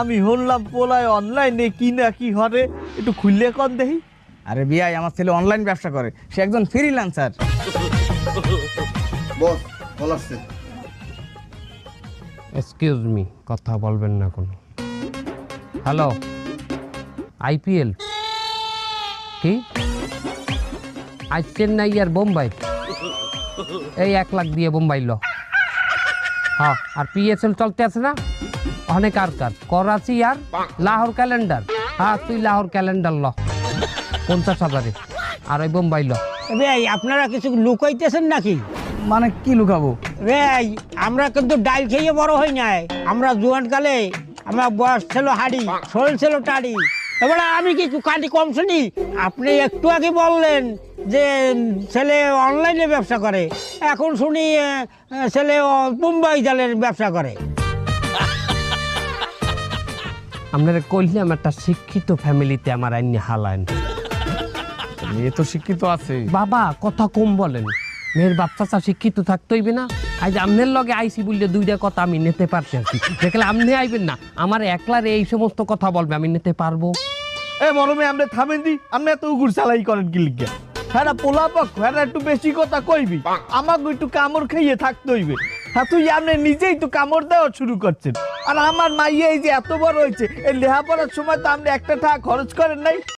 আমি শুনলাম পোলায় অনলাইনে কি না কি হরে একটু খুললে কন দেখি। আরে বিয়াই আমার ছেলে অনলাইন ব্যবসা করে। সে একজন ফ্রিল্যান্সার বস কল আসছে। এক্সকিউজ মি কথা বলবেন না কোনো। হ্যালো আইপিএল কি? আজ চেন্নাই আর বোম্বাই। এই এক লাখ দিয়ে বোম্বাই ল। হ্যাঁ আর পিএসএল চলতে আছে না? অনেক আর কার? করাচি আর লাহোর ক্যালেন্ডার। হ্যাঁ তুই লাহোর ক্যালেন্ডার ল। পঞ্চাশ হাজারে। আর ওই বোম্বাই ল। আপনারা কিছু লুকাইতেছেন নাকি? মানে কি লুকাবো? আমরা কিন্তু ডাল খেয়ে বড় হই নাই। আমরা জোয়ান কালে আমার বয়স ছিল হাড়ি শরীর ছিল টাড়ি। এবারে আমি কি কাটি কম শুনি। আপনি একটু আগে বললেন যে ছেলে অনলাইনে ব্যবসা করে। এখন শুনি ছেলে মুম্বাই জালের ব্যবসা করে। আপনারা কইলাম একটা শিক্ষিত ফ্যামিলিতে আমার আইনি হালায়ন মেয়ে তো শিক্ষিত আছে। বাবা কথা কম বলেন। মেয়ের বাচ্চা শিক্ষিত থাকতে হইবে না। আজ আমনের লগে আইসি বললে দুইটা কথা আমি নিতে পারছি আর কি। দেখলে আপনি আইবেন না। আমার একলার এই সমস্ত কথা বলবে আমি নিতে পারব। এ মরমে আমরা থামেন দি। আপনি এত উগুর চালাই করেন কি লিখে? হ্যাঁ পোলাপক হ্যাঁ একটু বেশি কথা কইবি। আমাকে একটু কামড় খাইয়ে থাকতে হইবে। হ্যাঁ তুই আপনি নিজেই তো কামড় দেওয়া শুরু করছেন। আর আমার মাইয়া এই যে এত বড় হয়েছে, এই লেহাপড়ার সময় তো আপনি একটা টাকা খরচ করেন নাই।